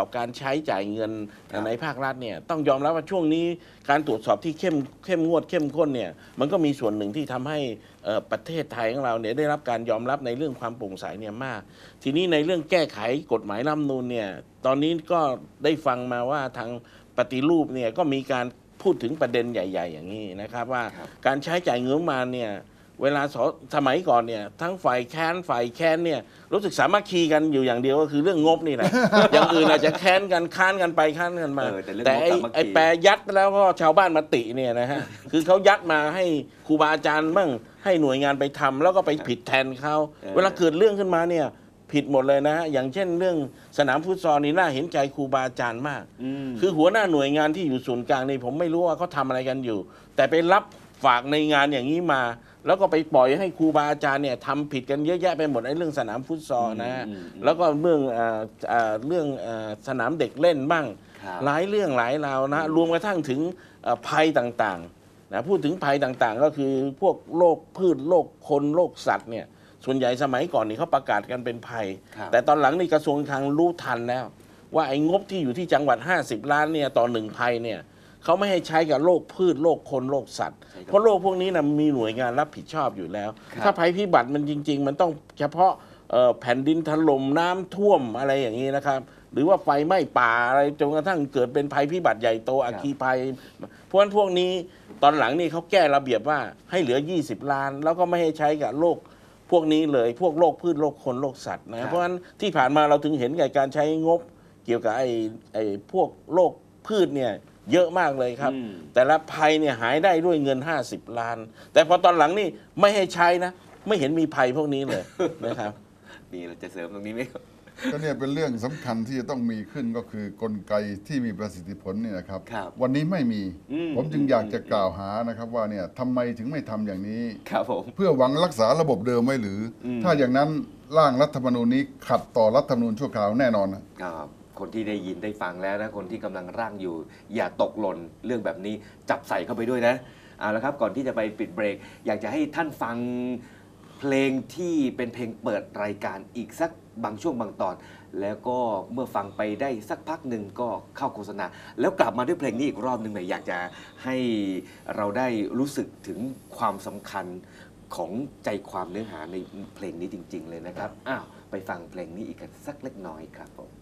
อบการใช้จ่ายเงินครับในภาครัฐเนี่ยต้องยอมรับว่าช่วงนี้การตรวจสอบที่เข้มเข้มงวดเข้มข้นเนี่ยมันก็มีส่วนหนึ่งที่ทำให้เอ่อประเทศไทยของเราเนี่ยได้รับการยอมรับในเรื่องความโปร่งใสเนี่ยมาก ทีนี้ในเรื่องแก้ไขกฎหมายรัฐธรรมนูญเนี่ยตอนนี้ก็ได้ฟังมาว่าทางปฏิรูปเนี่ยก็มีการพูดถึงประเด็นใหญ่ ๆ อย่างนี้นะครับว่าครับการใช้จ่ายเงินมาเนี่ย เวลาสสมัยก่อนเนี่ย ทั้งฝ่ายแค้นฝ่ายแค้นเนี่ยรู้สึกสามัคคีกันอยู่อย่างเดียวก็คือเรื่องงบนี่แหละ อย่างอื่นอาจจะแค้นกันค้านกันไปค้านกันมา เออแต่เรื่องแต่งบไอ้สามัคคี ไอ้แปรยัดแล้วก็ชาวบ้านมาติเนี่ยนะฮะ คือเขายัดมาให้ครูบาอาจารย์บ้างให้หน่วยงานไปทำแล้วก็ไปผิดแทนเขาเออเวลาเกิดเรื่องขึ้นมาเนี่ยผิดหมดเลยนะฮะอย่างเช่นเรื่องสนามฟุตซอลนี่น่าเห็นใจครูบาอาจารย์มากมคือหัวหน้าหน่วยงานที่อยู่ศูนย์กลางนี่ผมไม่รู้ว่าเขาทำอะไรกันอยู่ แต่ไปรับฝากในงานอย่างนี้มา แล้วก็ไปปล่อยให้ครูบาอาจารย์เนี่ยทำผิดกันเยอะแยะไปหมดไอ้เรื่องสนามฟุตซอลนะฮะอืมอืมอืมแล้วก็เรื่องเอ่อเอ่อเรื่องเอ่อสนามเด็กเล่นบ้าง ครับ หลายเรื่องหลายราวนะรวมกระทั่งถึงเอ่อภัยต่างๆนะพูดถึงภัยต่างๆ ก็คือพวกโรคพืชโรคคนโรคสัตว์เนี่ยส่วนใหญ่สมัยก่อนนี่เขาประกาศกันเป็นภัย ครับ แต่ตอนหลังนี่กระทรวงคลังรู้ทันแล้ว ว่าไอ้งบที่อยู่ที่จังหวัด 50 ล้านเนี่ยต่อหนึ่งภัยเนี่ย เขาไม่ให้ใช้กับโรคพืชโรคคนโรคสัตว์ใช่ครับเพราะโรคพวกนี้นะมีหน่วยงานรับผิดชอบอยู่แล้วครับถ้าภัยพิบัติมันจริง ๆ มันต้องเฉพาะเอ่อแผ่นดินถล่มน้ำท่วมอะไรอย่างนี้นะครับ หรือว่าไฟไหม้ป่าอะไรจนกระทั่งเกิดเป็นภัยพิบัติใหญ่โตอัคคีภัยเพราะฉะนั้นพวกนี้ตอนหลังนี่เขาแก้ระเบียบว่าให้เหลือ 20 ล้าน แล้วก็ไม่ให้ใช้กับโรคพวกนี้เลยพวกโรคพืชโรคคนโรคสัตว์ครันะบเพราะฉะนั้นที่ผ่านมาเราถึงเห็นกับการใช้งบ เกี่ยวกับไอ้ไอ้พวกโรคพืชเนี่ย เยอะมากเลยครับอืมแต่ละภัยเนี่ยหายได้ด้วยเงิน 50 ล้าน แต่พอตอนหลังนี่ไม่ให้ใช้นะ ไม่เห็นมีภัยพวกนี้เลยนะครับมีเราจะเสริมตรงนี้ไหมครับก็เนี่ยเป็นเรื่องสำคัญที่จะต้องมีขึ้นก็คือกลไกที่มีประสิทธิผลเนี่ยนะครับครับ วันนี้ไม่มีอืมผมจึงอยากจะกล่าวหานะครับว่าเนี่ยทำไมถึงไม่ทำอย่างนี้ครับผมเพื่อหวังรักษาระบบเดิมไว้หรืออมถ้าอย่างนั้นร่างรัฐธรรมนูญนี้ขัดต่อรัฐธรรมนูญชั่วคราวแน่นอนนะก็ คนที่ได้ยินได้ฟังแล้วนะคนที่กำลังร่างอยู่ อย่าตกหล่นเรื่องแบบนี้จับใส่เข้าไปด้วยนะเอาละครับก่อนที่จะไปปิดเบรก อยากจะให้ท่านฟังเพลงที่เป็นเพลงเปิดรายการอีกสักบางช่วงบางตอน แล้วก็เมื่อฟังไปได้สักพักหนึ่งก็เข้าโฆษณา แล้วกลับมาด้วยเพลงนี้อีกรอบหนึ่งหน่อยอยากจะให้เราได้รู้สึกถึงความสำคัญของใจความเนื้อหาในเพลงนี้จริง ๆ เลยนะครับอ้าวไปฟังเพลงนี้อีกกันสักเล็กน้อยครับผม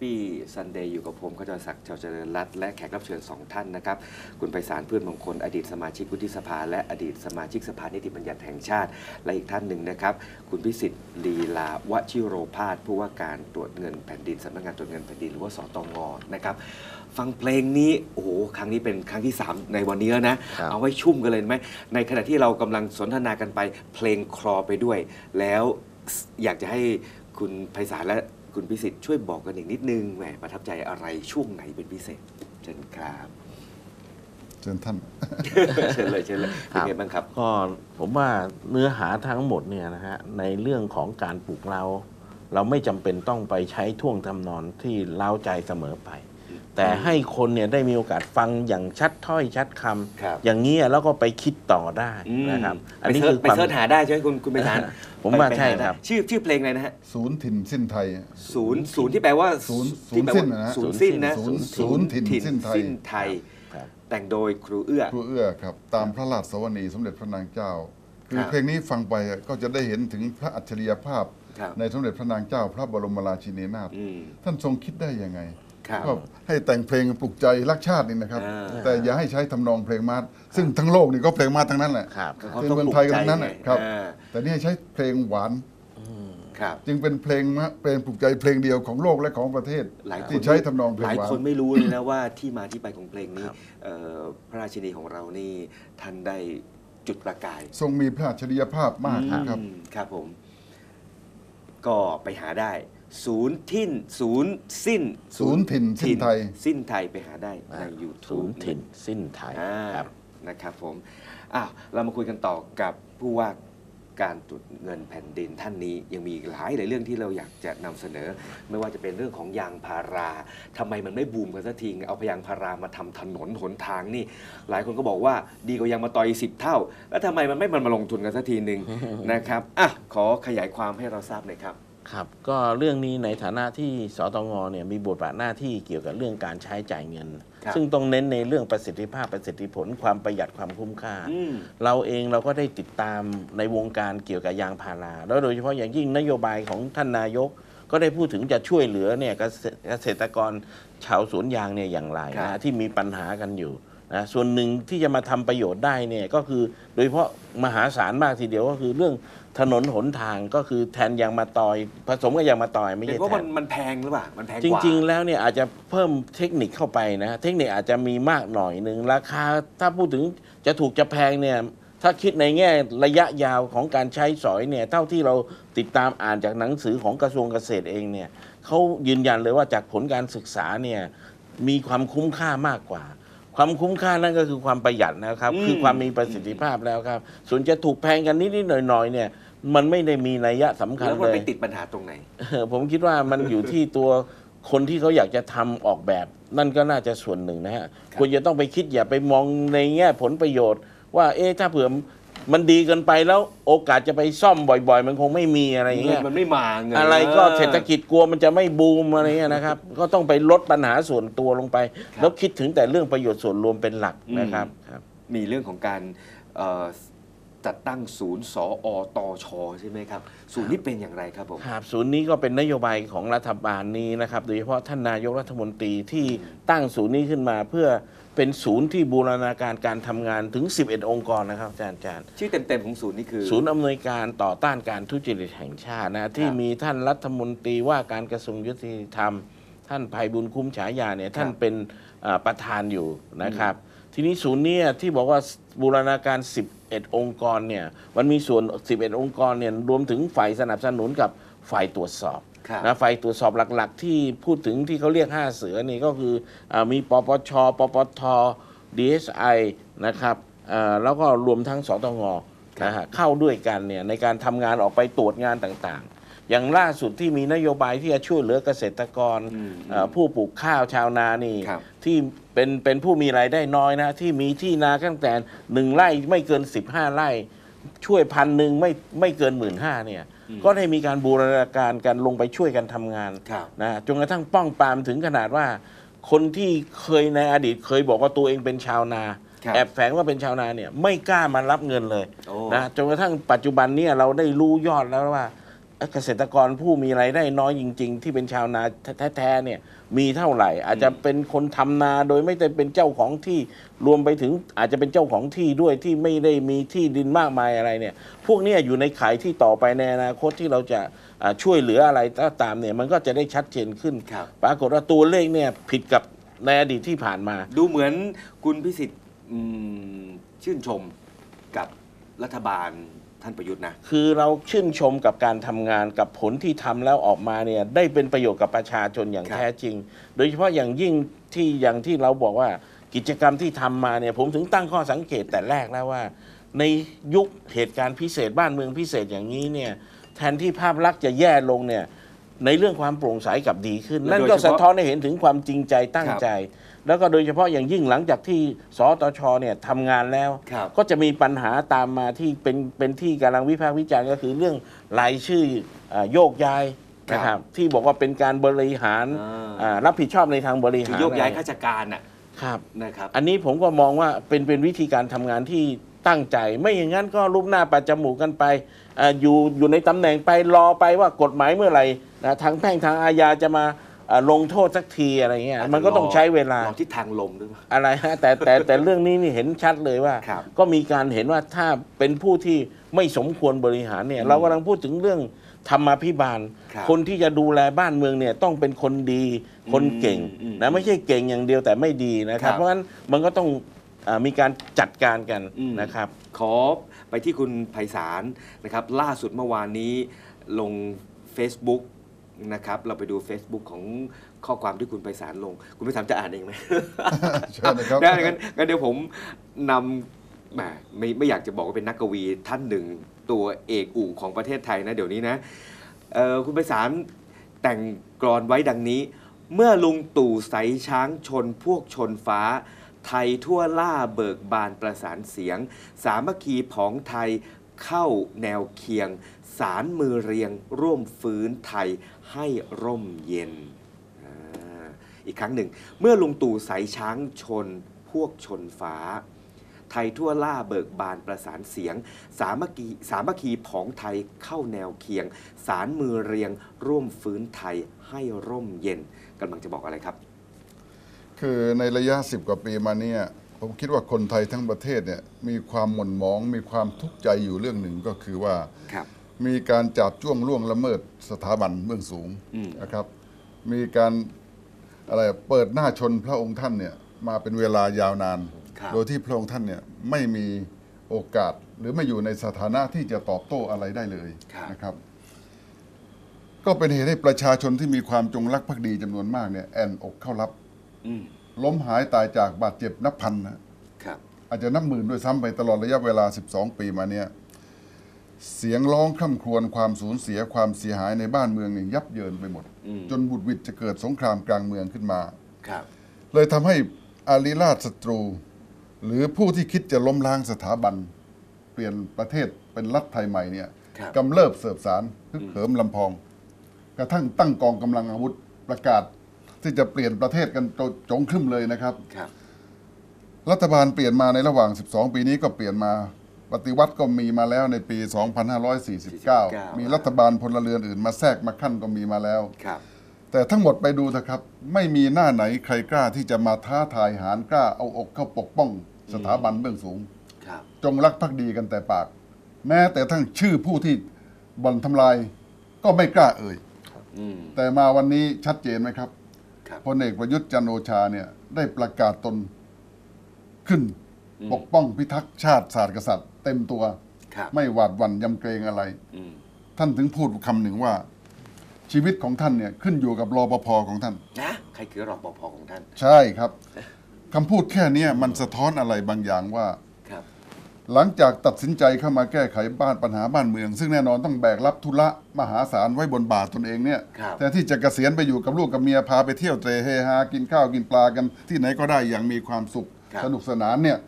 พี่ซันเดย์อยู่กับผมขจรศักดิ์ชาวเจริญรัตน์และแขกรับเชิญสองท่านนะครับ คุณไพศาลเพื่อนมงคล อดีตสมาชิกวุฒิสภา และอดีตสมาชิกสภานิติบัญญัติแห่งชาติ และอีกท่านหนึ่งนะครับ คุณพิสิทธิ์ลีลาวชิโรพาสผู้ว่าการตรวจเงินแผ่นดินสำนักงานตรวจเงินแผ่นดินหรือว่าสตงนะครับฟังเพลงนี้โอ้โหครั้งนี้เป็นครั้งที่ 3 ในวันนี้แล้วนะครับเอาไว้ชุ่มกันเลยไหมในขณะที่เรากำลังสนทนากันไปเพลงคลอไปด้วย แล้วอยากจะให้คุณไพศาลและ คุณพิสิทธิ์ช่วยบอกกันอีกนิดนึงแหมประทับใจอะไรช่วงไหนเป็นพิเศษเชิญครับ เชิญท่าน เชิญเลยเชิญเลยเป็นไงบ้างครับ ก็ผมว่าเนื้อหาทั้งหมดเนี่ยนะฮะในเรื่องของการปลูกเรา เราไม่จำเป็นต้องไปใช้ท่วงทำนอนที่เล้าใจเสมอไป แต่ให้คนเนี่ยได้มีโอกาสฟังอย่างชัดถ้อยชัดคครับำอย่างนี้ยแล้วก็ไปคิดต่อได้นะครับ อันนี้ไปคือเสิร์ชไปความ เสิร์ชหาได้ใช่ไหมคุณคุณไพศาลผมว่าไปไปใช่หได้ครับ ชื่อชื่อเพลงอะไรนะฮะศูนย์ถิ่นสิ้นไทย ศูนย์ศูนย์ที่แปลว่าศูนย์ที่แปลว่าศูนย์สิ้นนะฮะศูนย์สิ้นนะศูนย์ศูนย์ถิ่นสิ้นไทยสิ้นไทย ครับ แต่งโดยครูเอื้อ ครูเอื้อครับ ตามพระราชสวนีสมเด็จพระนางเจ้า คืคอรับเพลงนี้ฟังไปก็จะได้เห็นถึงพระอัจฉริยภาพ ครับ ในสมเด็จพระนางเจ้า พระบรมราชินีนาถอืม ท่านทรงคิดได้ยังไง ครับก็ให้แต่งเพลงปลุกใจรักชาตินี่นะครับ อ่า แต่อย่าให้ใช้ทำนองเพลงมาร์ซึ่งทั้งโลกนี่ก็เพลงมาร์ทั้งนั้นแหละ ครับเขาเป็นต้องเมืองปลุกไทยกันใจทั้งนั้นไงน่ะครับ อ่าแต่นี่ให้ใช้เพลงหวาน ครับ จึงเป็นเพลงมะเพลงปลุกใจเพลงเดียวของโลกและของประเทศหลายคนที่ใช้ทำนองเพลหงลายหวาน คนไม่รู้เลยนะว่าที่มาที่ไปของเพลงนี้ครับเอ่อพระราชินีของเรานี่ท่านได้จุดประกายทรงมีพระอัจฉริยภาพมากนะครับ อืมครับผม ก็ไปหาได้ ศูนย์ทิ้นศูนย์สิ้นศูนย์ถิ่นสิ้นไทย สิ้นไทยไปหาได้ใน ศู YouTube นย์ถิ่นสิ้นไทยอ่าครับ นะครับผมอ้าวเรามาคุยกันต่อกับผู้ว่าการตรวจเงินแผ่นดินท่านนี้ ยังมีอีกหลายหลายเรื่องที่เราอยากจะนำเสนอ ไม่ว่าจะเป็นเรื่องของยางพาราทำไมมันไม่บูมกันสักทีเอาพยางพารามาทำถนนหนทางนี่ หลายคนก็บอกว่าดีกว่ายางมาต่อยสิบเท่า แล้วทำไมมันไม่มันมาลงทุนกันสักทีหนึ่ง นะครับอะขอขยายความให้เราทราบหน่อยครับ ครับก็เรื่องนี้ในฐานะที่สตงเนี่ยมีบทบาทหน้าที่เกี่ยวกับเรื่องการใช้จ่ายเงินครับซึ่งต้องเน้นในเรื่องประสิทธิภาพประสิทธิผลความประหยัดความคุ้มค่าอืมเราเองเราก็ได้ติดตามในวงการเกี่ยวกับยางพาราแล้วโดยเฉพาะอย่างยิ่งนโยบายของท่านนายก ก็ได้พูดถึงจะช่วยเหลือเนี่ยเกษเกษตรกรชาวสวนยางเนี่ยอย่างไรครับนะที่มีปัญหากันอยู่ นะส่วนหนึ่งที่จะมาทำประโยชน์ได้เนี่ยก็คือโดยเฉพาะมหาศาลมากทีเดียวก็คือเรื่องถนนหนทางก็คือแทนยางมาตอย ผสมกับยางมาตอยไม่เห็ใช่นว่าแทมันนมันแพงหรือเปล่ามันแพงกจว่าริง ๆ แล้วเนี่ยอาจจะเพิ่มเทคนิคเข้าไปนะเทคนิคอาจจะมีมากหน่อยหนึ่งราคาถ้าพูดถึงจะถูกจะแพงเนี่ยถ้าคิดในแง่ระยะยาวของการใช้สอยเนี่ยเท่าที่เราติดตามอ่านจากหนังสือของกระทรวงเกษตรเองเนี่ยเขายืนยันเลยว่าจากผลการศึกษาเนี่ยมีความคุ้มค่ามากกว่า ความคุ้มค่านั่นก็คือความประหยัดนะครับอืมคือความมีประสิทธิภาพแล้วครับ ส่วนจะถูกแพงกันนิดๆหน่อยๆเนี่ย มันไม่ได้มีนัยยะสำคัญแล้วมันเลไปยติดปัญหาตรงไหน เออผมคิดว่ามันอยู่ที่ตัวคนที่เขาอยากจะทำออกแบบ นั่นก็น่าจะส่วนหนึ่งนะฮะครับควรจะต้องไปคิดอย่าไปมองในแง่ผลประโยชน์ ว่าเอ๊ะถ้าเผื่อ มันดีเกินไปแล้วโอกาสจะไปซ่อมบ่อยๆ มันคงไม่มีอะไรอย่างเงิเงี้นยมันไม่มาเงินอะไรก็เศรษฐกิจกลัวมันจะไม่บูมอะไรเงี้ยนะครับ ก็ต้องไปลดปัญหาส่วนตัวลงไป แล้วคิดถึงแต่เรื่องประโยชน์ส่วนรวมเป็นหลักนะครับครับมีเรื่องของการเอ่อจัดตั้งศูนย์สออตชใช่ไหมครับ ศูนย์นี้เป็นอย่างไรครับผมครับศูนย์นี้ก็เป็นนโยบายของรัฐบาลนี้นะครับ โดยเฉพาะท่านนายกรัฐมนตรีที่ตั้งศูนย์นี้ขึ้นมาเพื่อ เป็นศูนย์ที่บูรณาการการทำงานถึง 11 องค์กรนะครับอาจารย์อาจารย์ ชื่อเต็มๆของศูนย์นี่คือ ศูนย์อำนวยการต่อต้านการทุจริตแห่งชาตินะที่มีท่านรัฐมนตรีว่าการกระทรวงยุติธรรม ท่านภัยบุญคุ้มฉายาเนี่ยท่านเป็นอ่าประธานอยู่นะครับ ทีนี้ศูนย์เนี่ยที่บอกว่าบูรณาการ 11 องค์กรเนี่ยมันมีส่วน 11 องค์กรเนี่ยรวมถึงฝ่ายสนับสนุนกับฝ่ายตรวจสอบ ครับนะฝ่ายตรวจสอบหลัก ๆ ที่พูดถึงที่เขาเรียก 5 เสือนี่ก็คืออามีปปชปปท DSI นะครับอ่าแล้วก็รวมทั้งสตงนะฮะเข้าด้วยกันเนี่ยในการทำงานออกไปตรวจงานต่างๆ อย่างล่าสุดที่มีนโยบายที่จะช่วยเหลือเกษตรกรอืมอ่าผู้ปลูกข้าวชาวนานี่ครับ ที่เป็นเป็นผู้มีรายได้น้อยนะ ที่มีที่นาตั้งแต่หนึ่งไร่ไม่เกิน 15 ไร่ ช่วยพันหนึ่งไม่ไม่เกินหมื่นห้าเนี่ย ก็ได้มีการบูรณาการกันลงไปช่วยกันทำงานครับนะจนกระทั่งป้องปรามถึงขนาดว่า คนที่เคยในอดีตเคยบอกว่าตัวเองเป็นชาวนาครับแอบแฝงว่าเป็นชาวนาเนี่ยไม่กล้ามารับเงินเลยโอ้นะจนกระทั่งปัจจุบันเนี่ยเราได้รู้ยอดแล้วว่า เอ้ยเกษตรกรผู้มีรายได้น้อยจริง ๆ ที่เป็นชาวนาแท้ๆเนี่ยมีเท่าไหร่ อาจจะเป็นคนทำนาโดยไม่ได้เป็นเจ้าของที่รวมไปถึงอาจจะเป็นเจ้าของที่ด้วยที่ไม่ได้มีที่ดินมากมายอะไรเนี่ย พวกเนี้อยู่ในขายที่ต่อไปในอนาคตที่เราจะอ่าช่วยเหลืออะไรก็ตามเนี่ยมันก็จะได้ชัดเจนขึ้นครับปรากฏว่าตัวเลขเนี่ยผิดกับในอดีตที่ผ่านมา ดูเหมือนคุณพิสิทธิ์อืมชื่นชมกับรัฐบาล ท่านประยุทธ์นะคือเราชื่นชมกับการทำงานกับผลที่ทำแล้วออกมาเนี่ยได้เป็นประโยชน์กับประชาชนอย่างครับแท้จริง โดยเฉพาะอย่างยิ่งที่อย่างที่เราบอกว่ากิจกรรมที่ทำมาเนี่ยผมถึงตั้งข้อสังเกตแต่แรกแล้วว่า ในยุคเหตุการณ์พิเศษบ้านเมืองพิเศษอย่างนี้เนี่ยแทนที่ภาพลักษณ์จะแย่ลงเนี่ยในเรื่องความโปร่งใสกลับดีขึ้นและนั่นโดยก็เฉพาะสะท้อนให้เห็นถึงความจริงใจตั้งครับใจ แล้วก็โดยเฉพาะอย่างยิ่งหลังจากที่สตชเนี่ยทำงานแล้ว ครับก็จะมีปัญหาตามมาที่เป็นเป็นที่กำลังวิพากษ์วิจารณ์ก็คือเรื่องรายชื่ออาโยกย้ายนะคครัรับบที่บอกว่าเป็นการบริหารอ่า อ่ารับผิดชอบในทางบริคืหาอรโยกย้ายอะไรข้าราชการน่ะครับ นะครับ อันนี้ผมก็มองว่าเป็นเป็นวิธีการทำงานที่ตั้งใจ ไม่อย่างนั้นก็รูปหน้าประจมูกกันไปอาอยู่อยู่ในตำแหน่งไปรอไปว่ากฎหมายเมื่อไหร่นะทางแพ่งทางอาญาจะมา อ่าลงโทษสักทีอะไรเงี้ยอาจจะมันก็ต้องใช้เวลา รอทิศทางลมด้วย อะไรฮะแต่แต่แต่เรื่องนี้นี่เห็นชัดเลยว่า ครับก็มีการเห็นว่าถ้าเป็นผู้ที่ไม่สมควรบริหารเนี่ยเรากำลังพูดถึงเรื่องธรรมาภิบาลครับคนที่จะดูแลบ้านเมืองเนี่ยต้องเป็นคนดีคนเก่งอืมนะไม่ใช่เก่งอย่างเดียวแต่ไม่ดีนะครัครับ บ เพราะฉะนั้นมันก็ต้องอามีการจัดการกันอืม นะครับ ขอไปที่คุณไพศาลนะครับ ล่าสุดเมื่อวานนี้ลง Facebook นะครับ เราไปดู Facebook ของข้อความที่คุณไพศาลลง คุณไพศาลจะอ่านเองไหมเชิญนะครับ ได้งั้นงั้นเดี๋ยวผมนำแหมไม่ไม่อยากจะบอกว่าเป็นนักกวีท่านหนึ่งตัวเอกอู่ของประเทศไทยนะเดี๋ยวนี้นะเอ่อคุณไพศาลแต่งกรอนไว้ดังนี้ เมื่อลุงตู่ใสช้างชนพวกชนฟ้า ไทยทั่วล่าเบิกบานประสานเสียง สามัคคีผองไทย เข้าแนวเคียง สารมือเรียงร่วมฟื้นไทยให้ร่มเย็นอีกครั้งหนึ่ง เมื่อลุงตู่สายช้างชนพวกชนฟ้า ไทยทั่วล่าเบิกบานประสานเสียง สามัคคีสามัคคีผองไทยเข้าแนวเคียง สารมือเรียง ร่วมฟื้นไทยให้ร่มเย็นกำลังจะบอกอะไรครับ คือในระยะสิบกว่าปีมาเนี่ย ผมคิดว่าคนไทยทั้งประเทศเนี่ยมีความหม่นหมอง มีความทุกข์ใจอยู่เรื่องหนึ่งก็คือว่า ครับ มีการจับจ้วงล่วงละเมิดสถาบันเบื้องสูงอืม นะครับ มีการอะไรเปิดหน้าชนพระองค์ท่านเนี่ยมาเป็นเวลายาวนาน ครับ โดยที่พระองค์ท่านเนี่ยไม่มีโอกาสหรือไม่อยู่ในสถานะที่จะตอบโต้อะไรได้เลยครับ นะครับ ก็เป็นเหตุให้ประชาชนที่มีความจงรักภักดีจำนวนมากเนี่ยแอนอกเข้ารับ อืม ล้มหายตายจากบาดเจ็บนับพันนะครับ อาจจะนับหมื่นด้วยซ้ำไปตลอดระยะเวลา 12 ปีมาเนี่ยเสียงร้องคร่ำครวญความสูญเสียความเสียหายในบ้านเมืองเนี่ยยับเยินไปหมดอืมจนบุดหวิดจะเกิดสงครามกลางเมืองขึ้นมาครับ เลยทำให้อาริราชศัตรู หรือผู้ที่คิดจะล้มล้างสถาบัน เปลี่ยนประเทศเป็นรัฐไทยใหม่เนี่ยครับกำเริบเสิบสารฮึกเหิมลำพอง กระทั่งตั้งกองกำลังอาวุธประกาศ ที่จะเปลี่ยนประเทศกันโจงครึมเลยนะครับ ครับ รัฐบาลเปลี่ยนมาในระหว่าง 12 ปีนี้ก็เปลี่ยนมา ปฏิวัติก็มีมาแล้วในปี 2549 มีรัฐบาลพลเรือนอื่นมาแทรกมาขั้นก็มีมาแล้วครับ แต่ทั้งหมดไปดูเถอะครับ ไม่มีหน้าไหนใครกล้าที่จะมาท้าทายหารกล้าเอาอกเข้าปกป้องสถาบันเบื้องสูงครับจงรักภักดีกันแต่ปาก แม้แต่ทั้งชื่อผู้ที่บ่อนทำลายก็ไม่กล้าเอ่ยอืมแต่มาวันนี้ชัดเจนไหมครับครับ พลเอกประยุทธ์จันทร์โอชาเนี่ยได้ประกาศตนขึ้นอืมปกป้องพิทักษ์ชาติศาสตร์กษัตริย์ เต็มตัวครับไม่หวาดหวั่นยำเกรงอะไรอืมท่านถึงพูดคำหนึ่งว่า ชีวิตของท่านเนี่ยขึ้นอยู่กับรอปภของท่านนะใครคือรอปภของท่าน ใช่ครับคำพูดแค่เนี้ยมันสะท้อนอะไรบางอย่างว่าครับ หลังจากตัดสินใจเข้ามาแก้ไขบ้านปัญหาบ้านเมือง ซึ่งแน่นอนต้องแบกรับธุระมหาศาลไว้บนบ่าตนเองเนี่ยครับแต่ที่จะเกษียณไปอยู่กับลูกกับเมียพาไปเที่ยวเตรเฮฮากินข้าวกินปลากันที่ไหนก็ได้อย่างมีความสุข ครับ สนุกสนานเนี่ย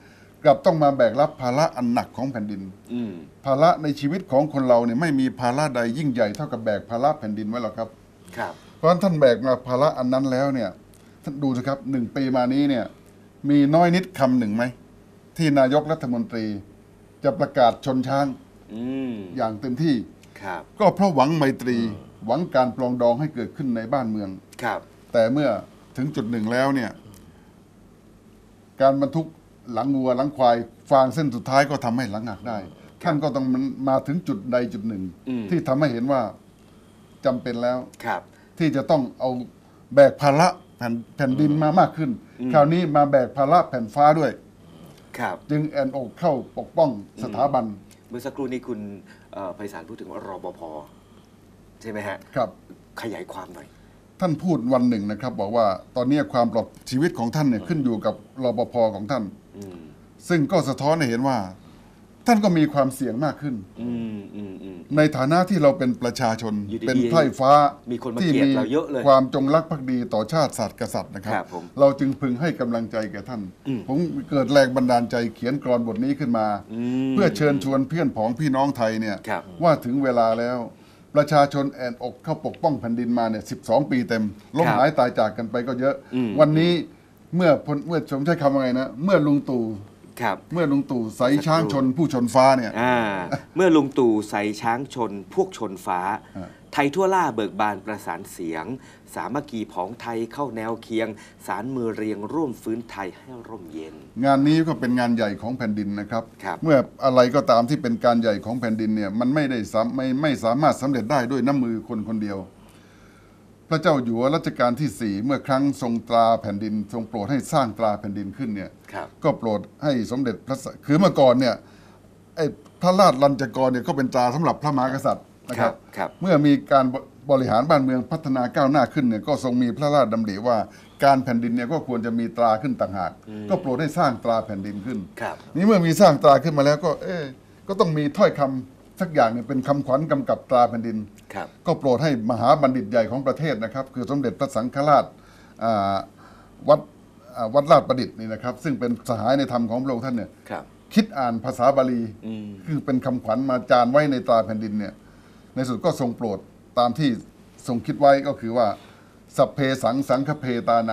กลับต้องมาแบกรับภาระอันหนักของแผ่นดิน อืม ภาระในชีวิตของคนเราเนี่ยไม่มีภาระใดยิ่งใหญ่เท่ากับแบกภาระแผ่นดินไว้หรอกครับ ครับ เพราะฉะนั้นท่านแบกมาภาระอันนั้นแล้วเนี่ยท่านดูสิครับหนึ่งปีมานี้เนี่ยมีน้อยนิดคำหนึ่งไหม ที่นายกรัฐมนตรี จะประกาศชนช้างอืมอย่างเต็มที่ ครับ ก็เพราะหวังไมตรี หวังการปลองดองให้เกิดขึ้นในบ้านเมือง ครับ แต่เมื่อถึงจุดหนึ่งแล้วเนี่ย การบรรทุกหลังวัวหลังควาย ฟางเส้นสุดท้ายก็ทำให้หลังหักได้ ท่านก็ต้องมาถึงจุดใดจุดหนึ่ง อืม ที่ทำให้เห็นว่าจำเป็นแล้ว ครับ ที่จะต้องเอาแบกภาระแผ่นแผ่นดินมามากขึ้นอืมคราวนี้มาแบกภาระแผ่นฟ้าด้วย ครับ จึงแอนอกเข้าปกป้องสถาบัน เมื่อสักครู่นี้คุณเอ่อไพศาลพูดถึงรปภใช่ไหมฮะครับ ขยายความหน่อย ท่านพูดวันหนึ่งนะครับ บอกว่าตอนนี้ความปลอดชีวิตของท่านเนี่ยขึ้นอยู่กับรปภของท่าน อืมซึ่งก็สะท้อนให้เห็นว่า ท่านก็มีความเสี่ยงมากขึ้น อืมอืมอืม ในฐานะที่เราเป็นประชาชนอยู่ดีๆเป็นไพร่ฟ้ามีคนมาที่เกลียดเราเยอะเลยความจงรักภักดีต่อชาติศาสตร์กษัตริย์นะครับ ครับผมเราจึงพึงให้กำลังใจแก่ท่าน อืมผมเกิดแรงบันดาลใจเขียนกรอนบทนี้ขึ้นมามเพื่อเชิญชวนเพื่อนผองพี่น้องไทยเนี่ยครับ ว่าถึงเวลาแล้ว ประชาชนแอนอกเข้าปกป้องแผ่นดินมาเนี่ยสิปีเต็มล้มครับหายตายจากกันไปก็เยอะอืมวันนี้เมื่อพลเมื่อผมใช้คำว่าไงนะ เมื่อลุงตู่ ครับ เมื่อลุงตู่ใสช้างชนผู้ชนฟ้าเนี่ย อ่า เมื่อลุงตู่ใส่ช้างชน พวกชนฟ้าฮะไทยทั่วล่าเบิกบานประสานเสียง สามัคคีผองไทยเข้าแนวเคียง สารมือเรียงร่วมฟื้นไทยให้ร่มเย็น งานนี้ก็เป็นงานใหญ่ของแผ่นดินนะครับ ครับ เมื่ออะไรก็ตามที่เป็นการใหญ่ของแผ่นดินเนี่ยมันไม่ได้สามไม่ไม่สามารถสำเร็จได้ด้วยน้ำมือคนคนเดียวพ ระเจ้าอยู่หัวรัชกาลที่สี่เมื่อครั้งทรงตราแผ่นดิน ทรงโปรดให้สร้างตราแผ่นดินขึ้นเนี่ยครับ ก็โปรดให้สมเด็จพระสคือเมื่อก่อนเนี่ยไอ้พระราชลัญจกรเนี่ยก็เป็นตราสำหรับพระมหากษัตริย์นะครับครับ เมื่อมีการบบริหารบ้านเมืองพัฒนาก้าวหน้าขึ้นเนี่ยก็ทรงมีพระราชดำริว่าการแผ่นดินเนี่ยก็ควรจะมีตราขึ้นต่างหากก็โปรดให้สร้างตราแผ่นดินขึ้น ครับ นี่เมื่อมีสร้างตราขึ้นมาแล้วก็เอ๊ะก็ต้องมีถ้อยคำ สักอย่างเนี่ยเป็นคำขวัญกำกับตราแผ่นดิน ครับ ก็โปรดให้มหาบัณฑิตใหญ่ของประเทศนะครับ คือสมเด็จพระสังฆราชอ่าวัดอ่าวัดราชประดิษฐ์นี่นะครับ ซึ่งเป็นสหายในธรรมของพระองค์ท่านเนี่ย ครับ คิดอ่านภาษาบาลี อืม คือเป็นคำขวัญมาจานไว้ในตราแผ่นดินเนี่ย ในสุดก็ทรงโปรดตามที่ทรงคิดไว้ก็คือว่า สัพเพสังสังคเพตานัง